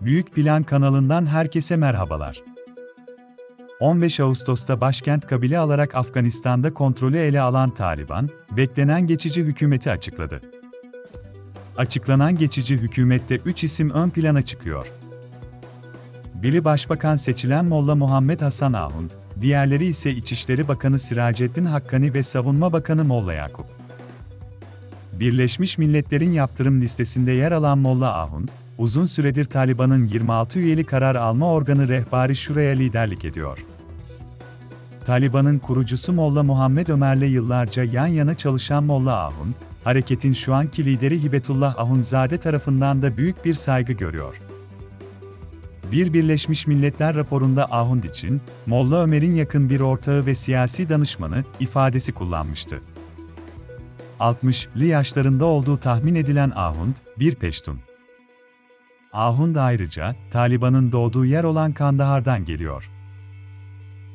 Büyük Plan kanalından herkese merhabalar. 15 Ağustos'ta başkent Kabil'i alarak Afganistan'da kontrolü ele alan Taliban, beklenen geçici hükümeti açıkladı. Açıklanan geçici hükümette 3 isim ön plana çıkıyor. Biri Başbakan seçilen Molla Muhammed Hasan Ahund, diğerleri ise İçişleri Bakanı Siracettin Hakkani ve Savunma Bakanı Molla Yakup. Birleşmiş Milletler'in yaptırım listesinde yer alan Molla Ahund, uzun süredir Taliban'ın 26 üyeli karar alma organı Rehbari Şura'ya liderlik ediyor. Taliban'ın kurucusu Molla Muhammed Ömer'le yıllarca yan yana çalışan Molla Ahund, hareketin şu anki lideri Hibetullah Ahundzade tarafından da büyük bir saygı görüyor. Bir Birleşmiş Milletler raporunda Ahund için, Molla Ömer'in yakın bir ortağı ve siyasi danışmanı ifadesi kullanmıştı. 60'lı yaşlarında olduğu tahmin edilen Ahund, bir Peştun. Ahund ayrıca, Taliban'ın doğduğu yer olan Kandahar'dan geliyor.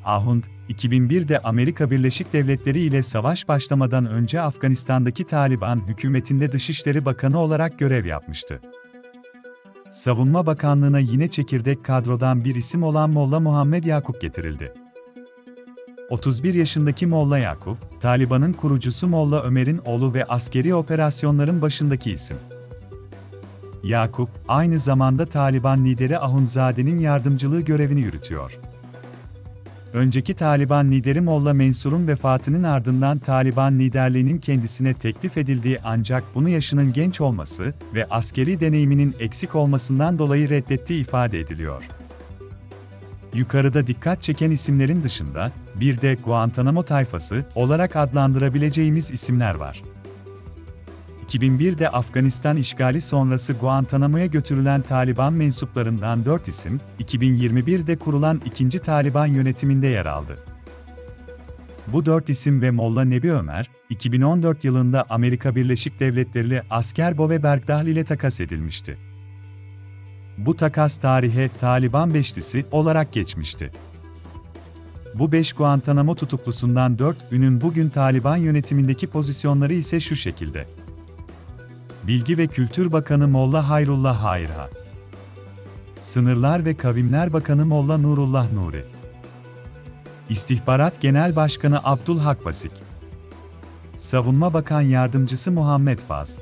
Ahund, 2001'de Amerika Birleşik Devletleri ile savaş başlamadan önce Afganistan'daki Taliban hükümetinde Dışişleri Bakanı olarak görev yapmıştı. Savunma Bakanlığı'na yine çekirdek kadrodan bir isim olan Molla Muhammed Yakup getirildi. 31 yaşındaki Molla Yakup, Taliban'ın kurucusu Molla Ömer'in oğlu ve askeri operasyonların başındaki isim. Yakup, aynı zamanda Taliban lideri Ahundzade'nin yardımcılığı görevini yürütüyor. Önceki Taliban lideri Molla Mensur'un vefatının ardından Taliban liderliğinin kendisine teklif edildiği ancak bunu yaşının genç olması ve askeri deneyiminin eksik olmasından dolayı reddettiği ifade ediliyor. Yukarıda dikkat çeken isimlerin dışında, bir de Guantanamo tayfası olarak adlandırabileceğimiz isimler var. 2001'de Afganistan işgali sonrası Guantanamo'ya götürülen Taliban mensuplarından 4 isim, 2021'de kurulan ikinci Taliban yönetiminde yer aldı. Bu dört isim ve Molla Nebi Ömer, 2014 yılında Amerika Birleşik Devletleri ile asker Bove Bergdahl ile takas edilmişti. Bu takas tarihe Taliban Beşlisi olarak geçmişti. Bu 5 Guantanamo tutuklusundan 4'ünün bugün Taliban yönetimindeki pozisyonları ise şu şekilde. Bilgi ve Kültür Bakanı Molla Hayrullah Hayrha. Sınırlar ve Kavimler Bakanı Molla Nurullah Nuri. İstihbarat Genel Başkanı Abdulhak Vasik. Savunma Bakan Yardımcısı Muhammed Faz.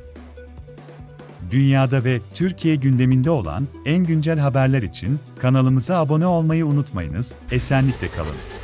Dünyada ve Türkiye gündeminde olan en güncel haberler için kanalımıza abone olmayı unutmayınız. Esenlikle kalın.